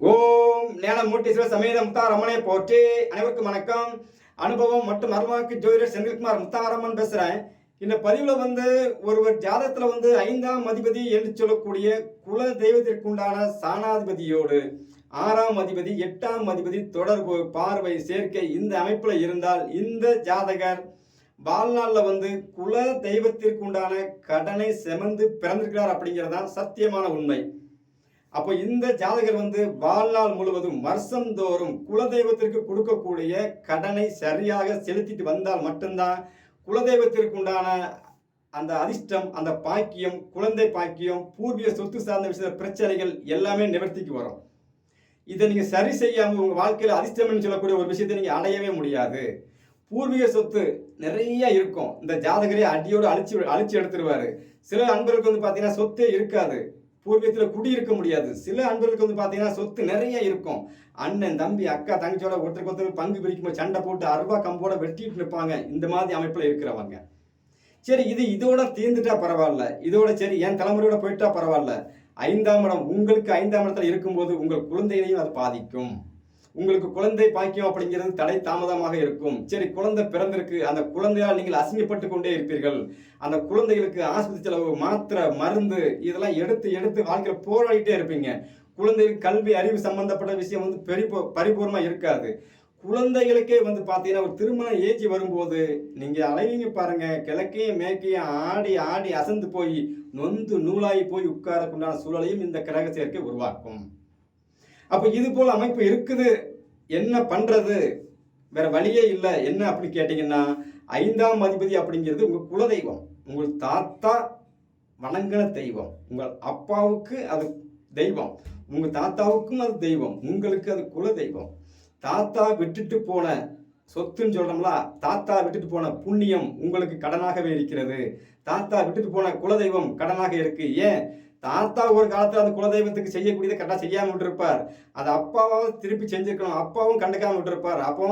ஓம் ஞான மூர்த்தீஸ்வர சமேத முத்தாரம்மனை போற்றி. அனைவருக்கும் வணக்கம். அனுபவம் மற்றும் அருமாக்கு ஜோதிடர் செந்தில்குமார் முத்தாரம்மன் பேசுகிறேன் இந்த பதிவில் வந்து ஒருவர் ஜாதகத்தில் வந்து ஐந்தாம் அதிபதி என்று சொல்லக்கூடிய குல தெய்வத்திற்குண்டான சாணாதிபதியோடு ஆறாம் அதிபதி எட்டாம் அதிபதி தொடர்பு பார்வை சேர்க்கை இந்த அமைப்பில் இருந்தால் இந்த ஜாதகர் வாழ்நாளில் வந்து குல தெய்வத்திற்கு உண்டான கடனை செமந்து பிறந்திருக்கிறார் அப்படிங்கிறது தான் சத்தியமான உண்மை. அப்போ இந்த ஜாதகர் வந்து வாழ்நாள் முழுவதும் வருஷந்தோறும் குலதெய்வத்திற்கு கொடுக்கக்கூடிய கடனை சரியாக செலுத்திட்டு வந்தால் மட்டும்தான் குலதெய்வத்திற்கு உண்டான அந்த அதிர்ஷ்டம் அந்த பாக்கியம் குழந்தை பாக்கியம் பூர்வீக சொத்து சார்ந்த விஷய பிரச்சனைகள் எல்லாமே நிவர்த்திக்கு வரும். இதை நீங்கள் சரி செய்யாமல் உங்கள் வாழ்க்கையில் அதிர்ஷ்டம்னு சொல்லக்கூடிய ஒரு விஷயத்தை நீங்கள் அடையவே முடியாது. பூர்வீக சொத்து நிறைய இருக்கும். இந்த ஜாதகரே அடியோடு அழிச்சு அழிச்சு எடுத்துருவாரு. சில அன்பர்களுக்கு வந்து பார்த்தீங்கன்னா சொத்தே இருக்காது. பூர்வீகத்தில் குடியிருக்க முடியாது. சில அன்பர்களுக்கு வந்து பார்த்தீங்கன்னா சொத்து நிறைய இருக்கும். அண்ணன் தம்பி அக்கா தங்கச்சியோட ஒருத்தருக்கு ஒருத்தர் பங்கு பிரிக்கும் சண்டை போட்டு அருவா கம்போட வெட்டிட்டு நிற்பாங்க இந்த மாதிரி அமைப்பில் இருக்கிறவங்க. சரி இது இதோட தீர்ந்துட்டா பரவாயில்ல. இதோட சரி என் தலைமுறையோட போயிட்டா பரவாயில்ல. ஐந்தாம் இடம் உங்களுக்கு ஐந்தாம் இடத்துல இருக்கும்போது உங்கள் குழந்தைகளையும் அது பாதிக்கும். உங்களுக்கு குழந்தை பாக்கியம் அப்படிங்கிறது தடை தாமதமாக இருக்கும். சரி குழந்தை பிறந்திருக்கு. அந்த குழந்தையால் நீங்கள் அசிங்கப்பட்டு கொண்டே இருப்பீர்கள். அந்த குழந்தைகளுக்கு ஆஸ்பத்திரி செலவு மாத்திரை மருந்து இதெல்லாம் எடுத்து எடுத்து வாழ்க்கையில் போராடிட்டே இருப்பீங்க. குழந்தைகளுக்கு கல்வி அறிவு சம்பந்தப்பட்ட விஷயம் வந்து பெரிபோ பரிபூர்ணமாக இருக்காது. குழந்தைகளுக்கே வந்து பார்த்தீங்கன்னா ஒரு திருமண ஏஜி வரும்போது நீங்கள் அலைவீங்க பாருங்கள் கிழக்கையும் மேற்கையும் ஆடி ஆடி அசந்து போய் நொந்து நூலாகி போய் உட்காரக்குண்டான சூழலையும் இந்த கிரக சேர்க்கை உருவாக்கும். அப்போ இது போல் அமைப்பு இருக்குது. என்ன பண்ணுறது வேற வழியே இல்லை. என்ன அப்படின்னு கேட்டிங்கன்னா ஐந்தாம் அதிபதி அப்படிங்கிறது உங்கள் குலதெய்வம். உங்கள் தாத்தா வணங்கின தெய்வம். உங்கள் அப்பாவுக்கு அது தெய்வம். உங்கள் தாத்தாவுக்கும் அது தெய்வம். உங்களுக்கு அது குல தெய்வம் தாத்தா விட்டுட்டு போன சொத்துன்னு சொல்கிறோம்லா தாத்தா விட்டுட்டு போன புண்ணியம் உங்களுக்கு கடனாகவே இருக்கிறது. தாத்தா விட்டுட்டு போன குலதெய்வம் கடனாக இருக்கு. ஏன்? தாத்தா ஒரு காலத்தில் அந்த குலதெய்வத்துக்கு செய்யக்கூடியதை கரெக்டாக செய்யாமல் விட்டுருப்பார். அது அப்பாவும் திருப்பி செஞ்சிருக்கணும். அப்பாவும் கண்டுக்காமல் விட்டுருப்பார். அப்போ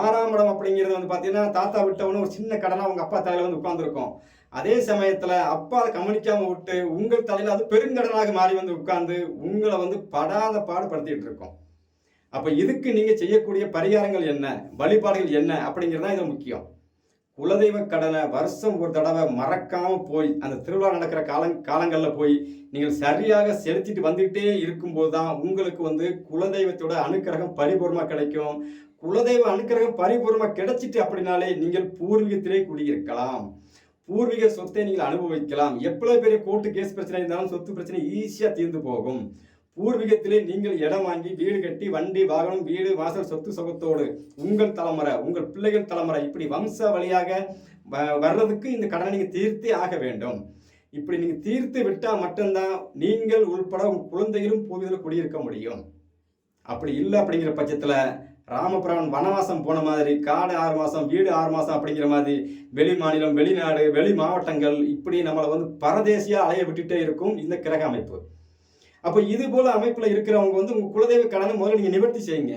ஆறாம் இடம் அப்படிங்கிறது வந்து பார்த்தீங்கன்னா தாத்தா விட்டவனு ஒரு சின்ன கடனாக அவங்க அப்பா தலையில் வந்து உட்காந்துருக்கும் அதே சமயத்தில் அப்பா அதை கவனிக்காமல் விட்டு உங்கள் தலையில் அது பெருங்கடனாக மாறி வந்து உட்கார்ந்து உங்களை வந்து படாத பாடுபடுத்திட்டு இருக்கோம். அப்போ இதுக்கு நீங்கள் செய்யக்கூடிய பரிகாரங்கள் என்ன? வழிபாடுகள் என்ன? அப்படிங்கிறது தான் இது முக்கியம். குலதெய்வ கடனை வருஷம் ஒரு தடவை மறக்காமல் போய் அந்த திருவிழா நடக்கிற காலங் காலங்களில் போய் நீங்கள் சரியாக செலுத்திட்டு வந்துகிட்டே இருக்கும்போது தான் உங்களுக்கு வந்து குலதெய்வத்தோட அனுக்கிரகம் பரிபூர்ணமாக கிடைக்கும். குலதெய்வ அனுக்கிரகம் பரிபூர்ணமாக கிடைச்சிட்டு அப்படின்னாலே நீங்கள் பூர்வீகத்திலே குடியிருக்கலாம். பூர்வீக சொத்தை நீங்கள் அனுபவிக்கலாம். எவ்வளோ பெரிய கோர்ட்டு கேஸ் பிரச்சனை இருந்தாலும் சொத்து பிரச்சனை ஈஸியாக தீர்ந்து போகும். பூர்வீகத்திலே நீங்கள் இடம் வாங்கி வீடு கட்டி வண்டி வாகனம் வீடு வாசல் சொத்து சொகத்தோடு உங்கள் தலைமுறை உங்கள் பிள்ளைகள் தலைமுறை இப்படி வம்ச வழியாக வ- வர்றதுக்கு இந்த கடனை நீங்கள் தீர்த்தே ஆக வேண்டும். இப்படி நீங்கள் தீர்த்து விட்டால் மட்டும்தான் நீங்கள் உள்பட உங்கள் குழந்தைகளும் பூர்வீகத்தில் குடியிருக்க முடியும். அப்படி இல்லை அப்படிங்கிற பட்சத்தில் ராமபுரான் வனவாசம் போன மாதிரி காடு ஆறு மாதம் வீடு ஆறு மாதம் அப்படிங்கிற மாதிரி வெளி மாநிலம் வெளிநாடு வெளி மாவட்டங்கள் இப்படி நம்மளை வந்து பரதேசியாக அலைய விட்டுட்டே இருக்கும் இந்த கிரக அமைப்பு. அப்போ இது போல் அமைப்பில் இருக்கிறவங்க வந்து உங்கள் குலதெய்வ கடனை முதல்ல நீங்கள் நிவர்த்தி செய்யுங்க.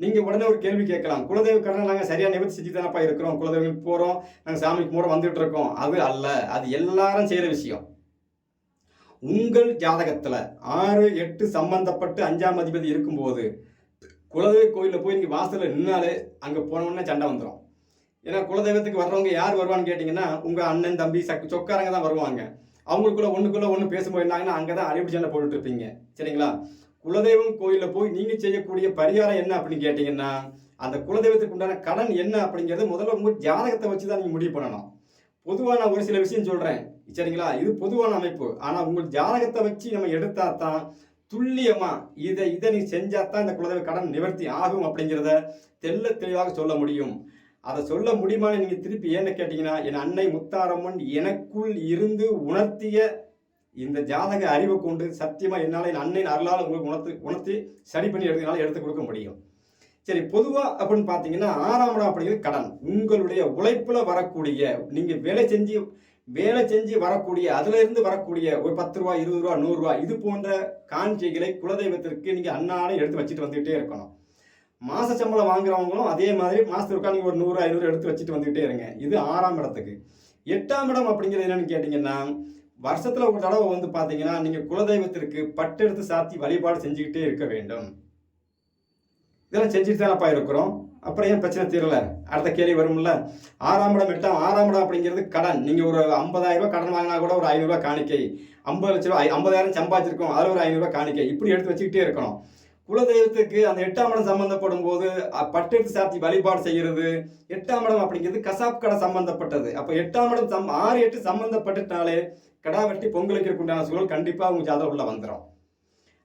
நீங்கள் உடனே ஒரு கேள்வி கேட்கலாம். குலதெய்வ கடனை நாங்கள் சரியாக நிவர்த்தி செஞ்சு தானப்பா இருக்கிறோம். குலதெய்வம் போகிறோம் நாங்கள் சாமிக்கு மூட வந்துட்டு இருக்கோம். அது அல்ல. அது எல்லாரும் செய்கிற விஷயம். உங்கள் ஜாதகத்தில் ஆறு எட்டு சம்பந்தப்பட்டு அஞ்சாம் அதிபதி இருக்கும்போது குலதெய்வ கோயிலில் போய் நீங்கள் வாசலில் நின்னாலே அங்கே போனோடனே சண்டை வந்துடும் ஏன்னா குலதெய்வத்துக்கு வர்றவங்க யார் வருவான்னு கேட்டிங்கன்னா உங்கள் அண்ணன் தம்பி சக் சொக்காரங்க தான் வருவாங்க. அவங்களுக்குள்ள ஒன்றுக்குள்ள ஒன்று பேசும்போது என்னாங்கன்னா அங்கே தான் அறிவு சேனல் போட்டுட்டு இருப்பீங்க சரிங்களா? குலதெய்வம் கோயிலில் போய் நீங்கள் செய்யக்கூடிய பரிகாரம் என்ன அப்படின்னு கேட்டிங்கன்னா அந்த குலதெய்வத்துக்கு உண்டான கடன் என்ன அப்படிங்கிறது முதல்ல உங்கள் ஜாதகத்தை வச்சு தான் நீங்கள் முடிவு பண்ணணும். பொதுவாக நான் ஒரு சில விஷயம் சொல்கிறேன் சரிங்களா? இது பொதுவான அமைப்பு. ஆனால் உங்கள் ஜாதகத்தை வச்சு நம்ம எடுத்தா தான் துல்லியமாக இதை இதை நீ செஞ்சால் தான் இந்த குலதெய்வ கடன் நிவர்த்தி ஆகும் அப்படிங்கிறத தெள்ள தெளிவாக சொல்ல முடியும். அதை சொல்ல முடியுமான்னு நீங்கள் திருப்பி ஏன்னு கேட்டிங்கன்னா என் அன்னை முத்தாரம்மன் எனக்குள் இருந்து உணர்த்திய இந்த ஜாதக அறிவை கொண்டு சத்தியமாக என்னால் என் அன்னையின் அருளால் உங்களுக்கு உணர்த்து உணர்த்தி சரி பண்ணி எடுத்துனால எடுத்து கொடுக்க முடியும். சரி பொதுவாக அப்படின்னு பார்த்தீங்கன்னா ஆறாம் இடம் அப்படிங்கிறது கடன். உங்களுடைய உழைப்பில் வரக்கூடிய நீங்கள் வேலை செஞ்சு வேலை செஞ்சு வரக்கூடிய அதிலிருந்து வரக்கூடிய ஒரு பத்து ரூபா இருபது ரூபா நூறுரூவா இது போன்ற காஞ்சிகளை குலதெய்வத்திற்கு நீங்கள் அன்னாலே எடுத்து வச்சுட்டு வந்துக்கிட்டே இருக்கணும். மாச சம்பளம் வாங்குறவங்களும் அதே மாதிரி மாதத்துக்கு நீங்கள் ஒரு நூறு ஐநூறு எடுத்து வச்சுட்டு வந்துகிட்டே இருங்க. இது ஆறாம் இடத்துக்கு. எட்டாம் இடம் அப்படிங்கிறது என்னன்னு கேட்டிங்கன்னா வருஷத்தில் ஒரு தடவை வந்து பார்த்தீங்கன்னா நீங்கள் குலதெய்வத்திற்கு பட்டெடுத்து சாத்தி வழிபாடு செஞ்சுக்கிட்டே இருக்க வேண்டும். இதெல்லாம் செஞ்சுட்டு தானப்பா இருக்கிறோம். அப்புறம் ஏன் பிரச்சனை தீரல? அடுத்த கேள்வி வரும்ல. ஆறாம் இடம் எட்டாம் ஆறாம் இடம் அப்படிங்கிறது கடன். நீங்கள் ஒரு ஐம்பதாயிரம் ரூபா கடன் வாங்கினா கூட ஒரு ஐநூறுரூவா காணிக்கை. ஐம்பது லட்ச ஐம்பதாயிரம் சம்பாதிச்சிருக்கோம். அதில் ஒரு ஐநூறுரூவா காணிக்கை. இப்படி எடுத்து வச்சுக்கிட்டே இருக்கணும். குலதெய்வத்துக்கு அந்த எட்டாம் இடம் சம்பந்தப்படும் போது பட்டெடுத்து சாத்தி வழிபாடு செய்கிறது எட்டாம் இடம் அப்படிங்கிறது கசாப் கடை சம்பந்தப்பட்டது. அப்போ எட்டாம் இடம் சம் ஆறு எட்டு சம்பந்தப்பட்டுனாலே கடா வெட்டி பொங்கலுக்கு உண்டான சூழல் கண்டிப்பாக உங்கள் ஜாதகம் உள்ள வந்துடும்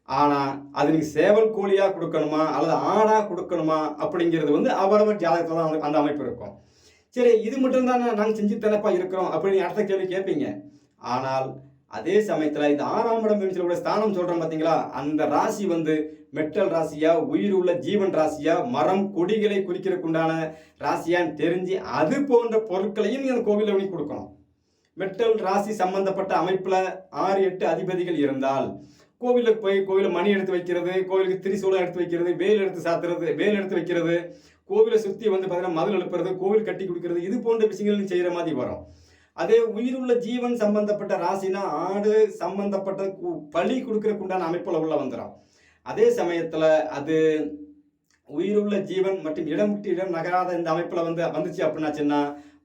ஆனால் அது நீங்கள் சேவல் கோழியாக கொடுக்கணுமா அல்லது ஆடாக கொடுக்கணுமா அப்படிங்கிறது வந்து அவரவர் ஜாதகத்தில் தான் அந்த- அந்த அமைப்பு இருக்கும். சரி இது மட்டும் தான் நாங்கள் செஞ்சு தானப்பா இருக்கிறோம் அப்படின்னு அடுத்த கேள்வி கேட்பீங்க. ஆனால் அதே சமயத்தில் இந்த ஆறாம் இடம் என்று சொல்லக்கூடிய ஸ்தானம் சொல்கிறோம் பார்த்தீங்களா அந்த ராசி வந்து மெட்டல் ராசியா உயிர் உள்ள ஜீவன் ராசியா மரம் கொடிகளை குறிக்கிறதுக்குண்டான ராசியான்னு தெரிஞ்சு அது போன்ற பொருட்களையும் அந்த கோவிலில் பண்ணி கொடுக்கணும். மெட்டல் ராசி சம்பந்தப்பட்ட அமைப்பில் ஆறு எட்டு அதிபதிகள் இருந்தால் கோவிலுக்கு போய் கோவிலில் மணி எடுத்து வைக்கிறது கோவிலுக்கு திரிசூலம் எடுத்து வைக்கிறது வேல் எடுத்து சாத்துறது வேல் எடுத்து வைக்கிறது கோவிலை சுற்றி வந்து பார்த்தீங்கன்னா மதில் எழுப்புறது கோவில் கட்டி கொடுக்கறது இது போன்ற விஷயங்கள் செய்கிற மாதிரி வரும். அதே உயிருள்ள ஜீவன் சம்பந்தப்பட்ட ராசினா ஆடு சம்பந்தப்பட்ட கு- பலி கொடுக்கறக்குண்டான அமைப்புல உள்ள வந்துடும் அதே சமயத்தில் அது உயிருள்ள ஜீவன் மற்றும் இடம் விட்டு இடம் நகராத இந்த அமைப்பில் வந்து வந்துச்சு அப்படின்னாச்சுன்னா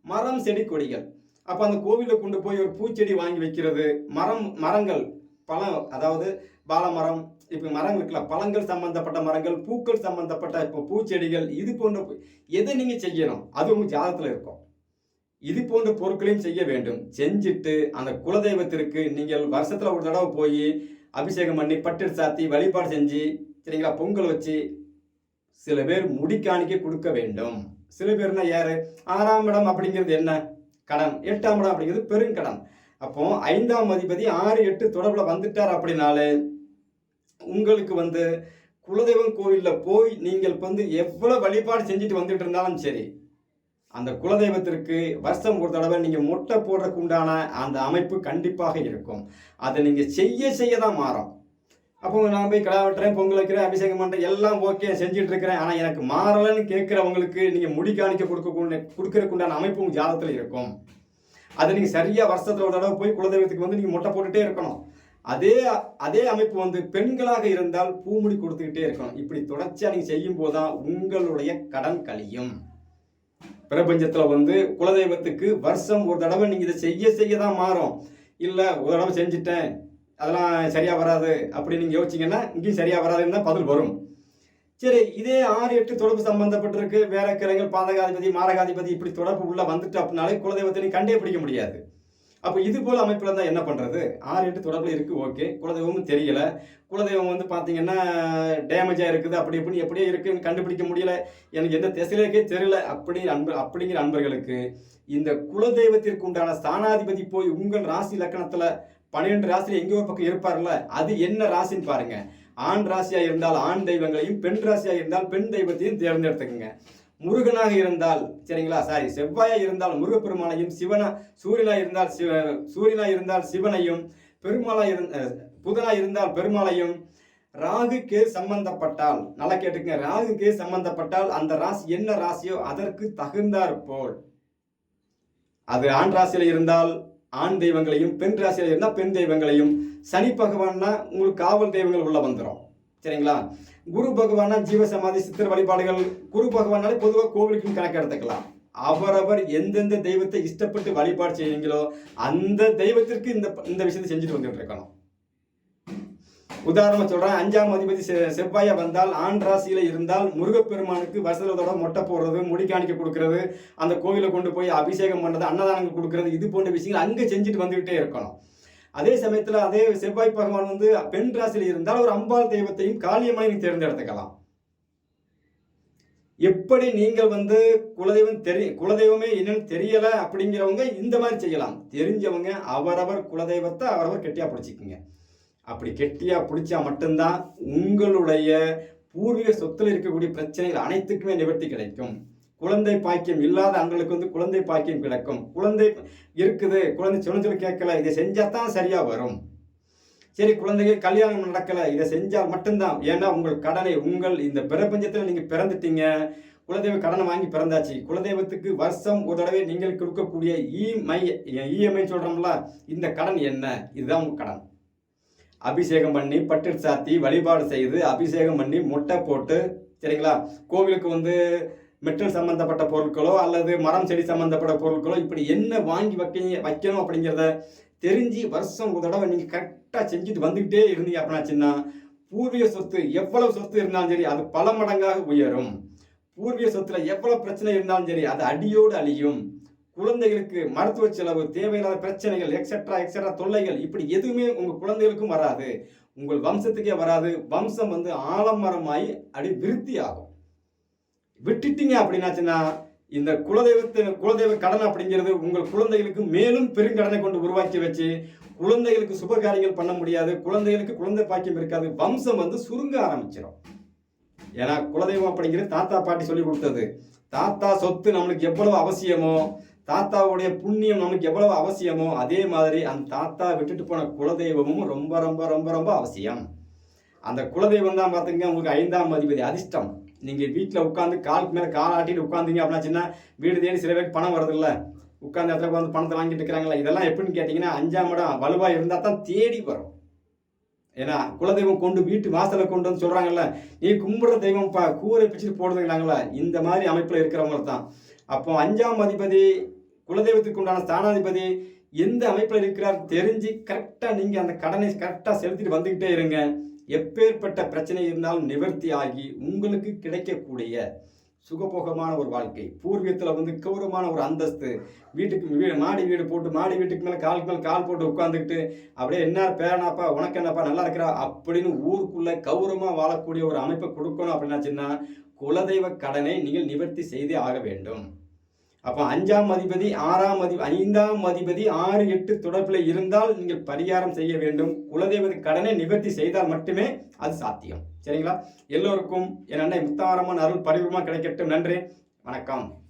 மரம் செடி கொடிகள். அப்போ அந்த கோவிலில் கொண்டு போய் ஒரு பூச்செடி வாங்கி வைக்கிறது மரம் மரங்கள் பழம் அதாவது பாலமரம் இப்போ மரம் இருக்குல்ல பழங்கள் சம்பந்தப்பட்ட மரங்கள் பூக்கள் சம்பந்தப்பட்ட இப்போ பூச்செடிகள் இது போன்ற எதை நீங்கள் செய்யணும் அது உங்கள் ஜாதகத்தில் இருக்கும். இது போன்ற பொருட்களையும் செய்ய வேண்டும். செஞ்சுட்டு அந்த குலதெய்வத்திற்கு நீங்கள் வருஷத்தில் ஒரு தடவை போய் அபிஷேகம் பண்ணி பட்டு சாத்தி வழிபாடு செஞ்சு சரிங்களா பொங்கல் வச்சு சில பேர் முடிக்காணிக்க கொடுக்க வேண்டும். சில பேர்னா யார்? ஆறாம் இடம் அப்படிங்கிறது என்ன? கடன். எட்டாம் இடம் அப்படிங்கிறது பெருங்கடன் அப்போ ஐந்தாம் அதிபதி ஆறு எட்டு தொடர்பில் வந்துட்டார் அப்படின்னாலே உங்களுக்கு வந்து குலதெய்வம் கோவிலில் போய் நீங்கள் வந்து எவ்வளோ வழிபாடு செஞ்சுட்டு வந்துட்டு இருந்தாலும் சரி அந்த குலதெய்வத்திற்கு வருஷம் ஒரு தடவை நீங்கள் முட்டை போடுறதுக்கு உண்டான அந்த அமைப்பு கண்டிப்பாக இருக்கும். அதை நீங்கள் செய்ய செய்ய தான் மாறும். அப்போ நான் போய் கடை வெட்டுறேன் பொங்கல் வைக்கிறேன் அபிஷேகம் பண்ணுறேன் எல்லாம் ஓகே செஞ்சுட்டு இருக்கிறேன். ஆனால் எனக்கு மாறலைன்னு கேட்குறவங்களுக்கு நீங்கள் முடி காணிக்க கொடுக்க கொடுக்கறதுக்கு உண்டான அமைப்பு உங்கள் ஜாதகத்தில் இருக்கும். அதை நீங்கள் சரியாக வருஷத்தில் ஒரு தடவை போய் குலதெய்வத்துக்கு வந்து நீங்கள் முட்டை போட்டுகிட்டே இருக்கணும். அதே அதே அமைப்பு வந்து பெண்களாக இருந்தால் பூமுடி கொடுத்துக்கிட்டே இருக்கணும். இப்படி தொடர்ச்சியாக நீங்கள் செய்யும் போது தான் உங்களுடைய கடன் கழியும். பிரபஞ்சத்தில் வந்து குலதெய்வத்துக்கு வருஷம் ஒரு தடவை நீங்கள் இதை செய்ய செய்ய தான் மாறும். இல்லை ஒரு தடவை செஞ்சுட்டேன் அதெல்லாம் சரியாக வராது அப்படி நீங்கள் யோசிச்சிங்கன்னா இங்கேயும் சரியாக வராதுன்னு தான் பதில் வரும். சரி இதே ஆறு எட்டு தொடர்பு சம்பந்தப்பட்டிருக்கு. வேற கிரகங்கள் பாதகாதிபதி மாரகாதிபதி இப்படி தொடர்பு உள்ள வந்துட்டு அப்படின்னாலே குலதெய்வத்தை நீ கண்டே பிடிக்க முடியாது. அப்போ இது போல் அமைப்பில் இருந்தால் என்ன பண்ணுறது ஆறு எட்டு தொடர்பில் இருக்குது ஓகே. குலதெய்வமும் தெரியலை. குலதெய்வம் வந்து பார்த்தீங்கன்னா டேமேஜாக இருக்குது அப்படி இப்படின்னு எப்படியே இருக்குன்னு கண்டுபிடிக்க முடியல. எனக்கு எந்த திசையிலேக்கே தெரியல. அப்படி அன்பர் அப்படிங்கிற அன்பர்களுக்கு இந்த குலதெய்வத்திற்கு உண்டான ஸ்தானாதிபதி போய் உங்கள் ராசி லக்கணத்தில் பன்னிரெண்டு ராசியில் எங்கேயோ ஒரு பக்கம் இருப்பார்ல அது என்ன ராசின்னு பாருங்கள் ஆண் ராசியாக இருந்தால் ஆண் தெய்வங்களையும் பெண் ராசியாக இருந்தால் பெண் தெய்வத்தையும் தேர்ந்தெடுத்துக்கோங்க. முருகனாக இருந்தால் சரிங்களா? சாரி செவ்வாயாக இருந்தால் முருகப்பெருமானையும் சிவனா சூரியனா இருந்தால் சிவ சூரியனாக இருந்தால் சிவனையும் பெருமாளாக இருந்த புதனாக இருந்தால் பெருமாளையும் ராகுக்கு சம்பந்தப்பட்டால் நல்லா கேட்டுக்கங்க. ராகுக்கு சம்பந்தப்பட்டால் அந்த ராசி என்ன ராசியோ அதற்கு தகுந்தாற் போல். அது ஆண் ராசியில் இருந்தால் ஆண் தெய்வங்களையும் பெண் ராசியில் இருந்தால் பெண் தெய்வங்களையும் சனி பகவான்னா உங்களுக்கு காவல் தெய்வங்கள் உள்ள வந்துடும் சரிங்களா? குரு பகவானா ஜீவசமாதி சித்திர வழிபாடுகள் குரு பகவானாலே பொதுவாக கோவிலுக்கும் கணக்கு எடுத்துக்கலாம். அவரவர் எந்தெந்த தெய்வத்தை இஷ்டப்பட்டு வழிபாடு செய்வீங்களோ அந்த தெய்வத்திற்கு இந்த இந்த விஷயத்தை செஞ்சுட்டு வந்துட்டு இருக்கணும். உதாரணமாக சொல்கிறேன் அஞ்சாம் அதிபதி செ- செவ்வாயா வந்தால் ஆண் ராசியில் இருந்தால் முருகப்பெருமானுக்கு வசதத்தோட மொட்டை போடுறது முடி காணிக்க கொடுக்கறது அந்த கோவிலை கொண்டு போய் அபிஷேகம் பண்ணுறது அன்னதானங்கள் கொடுக்கறது இது போன்ற விஷயங்கள் அங்கே செஞ்சுட்டு வந்துக்கிட்டே இருக்கணும். அதே சமயத்தில் அதே செவ்வாய் பகவான் வந்து பெண் ராசியில் இருந்தால் ஒரு அம்பாள் தெய்வத்தையும் காளியம்மனையும் தேர்ந்தெடுத்துக்கலாம். எப்படி நீங்கள் வந்து குலதெய்வம் தெரிய குலதெய்வமே என்னன்னு தெரியலை அப்படிங்கிறவங்க இந்த மாதிரி செய்யலாம். தெரிஞ்சவங்க அவரவர் குலதெய்வத்தை அவரவர் கெட்டியாக பிடிச்சிக்குங்க. அப்படி கெட்டியாக பிடிச்சா மட்டும்தான் உங்களுடைய பூர்வீக சொத்தில் இருக்கக்கூடிய பிரச்சனைகள் அனைத்துக்குமே நிவர்த்தி கிடைக்கும். குழந்தை பாக்கியம் இல்லாத ஆண்களுக்கு வந்து குழந்தை பாக்கியம் கிடைக்கும். குழந்தை இருக்குது. குழந்தை சொன்ன சொல்லி கேட்கல. இதை செஞ்சால் தான் சரியாக வரும். சரி குழந்தைகள் கல்யாணம் நடக்கல. இதை செஞ்சால் மட்டும்தான். ஏன்னா உங்கள் கடனை உங்கள் இந்த பிரபஞ்சத்தில் நீங்கள் பிறந்துட்டீங்க. குலதெய்வ கடனை வாங்கி பிறந்தாச்சு. குலதெய்வத்துக்கு வருஷம் ஒரு தடவை நீங்கள் கொடுக்கக்கூடிய இஎம்ஐ இஎம்ஐ சொல்கிறோம்ல இந்த கடன் என்ன? இதுதான் உங்கள் கடன். அபிஷேகம் பண்ணி பட்டு சாத்தி வழிபாடு செய்து அபிஷேகம் பண்ணி முட்டை போட்டு சரிங்களா? கோவிலுக்கு வந்து மெட்டல் சம்மந்தப்பட்ட பொருட்களோ அல்லது மரம் செடி சம்மந்தப்பட்ட பொருட்களோ இப்படி என்ன வாங்கி வைக்க வைக்கணும் அப்படிங்கிறத தெரிஞ்சு வருஷம் ஒரு தடவை நீங்கள் கரெக்டாக செஞ்சுட்டு வந்துக்கிட்டே இருந்தீங்க அப்படின்னாச்சுன்னா பூர்வீக சொத்து எவ்வளவு சொத்து இருந்தாலும் சரி அது பல மடங்காக உயரும். பூர்வீக சொத்துல எவ்வளவு பிரச்சனை இருந்தாலும் சரி அது அடியோடு அழியும். குழந்தைகளுக்கு மருத்துவ செலவு தேவையில்லாத பிரச்சனைகள் எக்ஸட்ரா எக்ஸட்ரா தொல்லைகள் இப்படி எதுவுமே உங்கள் குழந்தைகளுக்கும் வராது. உங்கள் வம்சத்துக்கே வராது. வம்சம் வந்து ஆலமரமாய் அடி விருத்தி ஆகும் விட்டுட்டீங்க அப்படின்னாச்சுன்னா இந்த குலதெய்வத்தின் குலதெய்வ கடன் அப்படிங்கிறது உங்கள் குழந்தைகளுக்கு மேலும் பெருங்கடனை கொண்டு உருவாக்கி வச்சு குழந்தைகளுக்கு சுப காரியங்கள் பண்ண முடியாது குழந்தைகளுக்கு குழந்தை பாக்கியம் இருக்காது வம்சம் வந்து சுருங்க ஆரம்பிச்சிடும் ஏன்னா குலதெய்வம் அப்படிங்கிறது தாத்தா பாட்டி சொல்லி கொடுத்தது. தாத்தா சொத்து நம்மளுக்கு எவ்வளவு அவசியமோ தாத்தாவுடைய புண்ணியம் நமக்கு எவ்வளவு அவசியமோ அதே மாதிரி அந்த தாத்தா விட்டுட்டு போன குலதெய்வமும் ரொம்ப ரொம்ப ரொம்ப ரொம்ப அவசியம். அந்த குலதெய்வம் தான் பார்த்துங்க உங்களுக்கு ஐந்தாம் அதிபதி அதிர்ஷ்டம். நீங்கள் வீட்டில் உட்காந்து காலுக்கு மேலே கால் ஆட்டிட்டு உட்காந்தீங்க அப்படின்னாச்சுன்னா வீடு தேடி சில பேருக்கு பணம் வருதுல்ல உட்காந்து இடத்துல உட்காந்து பணத்தை வாங்கிட்டு இருக்கிறாங்களா இதெல்லாம் எப்படின்னு கேட்டிங்கன்னா அஞ்சாம் இடம் வலுவாக இருந்தால் தான் தேடி வரும். ஏன்னா குலதெய்வம் கொண்டு வீட்டு வாசலை கொண்டு வந்து சொல்கிறாங்கல்ல நீ கும்பிட்ற தெய்வம் பா கூரை பிச்சுட்டு போடுதுங்கிறாங்களா இந்த மாதிரி அமைப்பில் இருக்கிறவங்க தான். அப்போ அஞ்சாம் அதிபதி குலதெய்வத்துக்கு உண்டான ஸ்தானாதிபதி எந்த அமைப்பில் இருக்கிறார் தெரிஞ்சு கரெக்டாக நீங்கள் அந்த கடனை கரெக்டாக செலுத்திட்டு வந்துக்கிட்டே இருங்க. எப்பேற்பட்ட பிரச்சனை இருந்தாலும் நிவர்த்தி ஆகி உங்களுக்கு கிடைக்கக்கூடிய சுகபோகமான ஒரு வாழ்க்கை. பூர்வீகத்தில் வந்து கௌரவமான ஒரு அந்தஸ்து. வீட்டுக்கு வீடு மாடி வீடு போட்டு மாடி வீட்டுக்கு மேலே காலுக்கு மேலே கால் போட்டு உட்காந்துக்கிட்டு அப்படியே என்ன பேரனாப்பா உனக்கு என்னப்பா நல்லா இருக்கிறா? அப்படின்னு ஊருக்குள்ளே கௌரவமாக வாழக்கூடிய ஒரு அமைப்பை கொடுக்கணும் அப்படின்னாச்சுன்னா குலதெய்வ கடனை நீங்கள் நிவர்த்தி செய்தே ஆக வேண்டும். அப்போ அஞ்சாம் அதிபதி ஆறாம் அதி ஐந்தாம் அதிபதி ஆறு எட்டு தொடர்பில் இருந்தால் நீங்கள் பரிகாரம் செய்ய வேண்டும். குலதெய்வத்து கடனை நிவர்த்தி செய்தால் மட்டுமே அது சாத்தியம். சரிங்களா? எல்லோருக்கும் என் அண்ணன் முத்தாரமான அருள் பரிபூர்ணமாக கிடைக்கட்டும். நன்றி. வணக்கம்.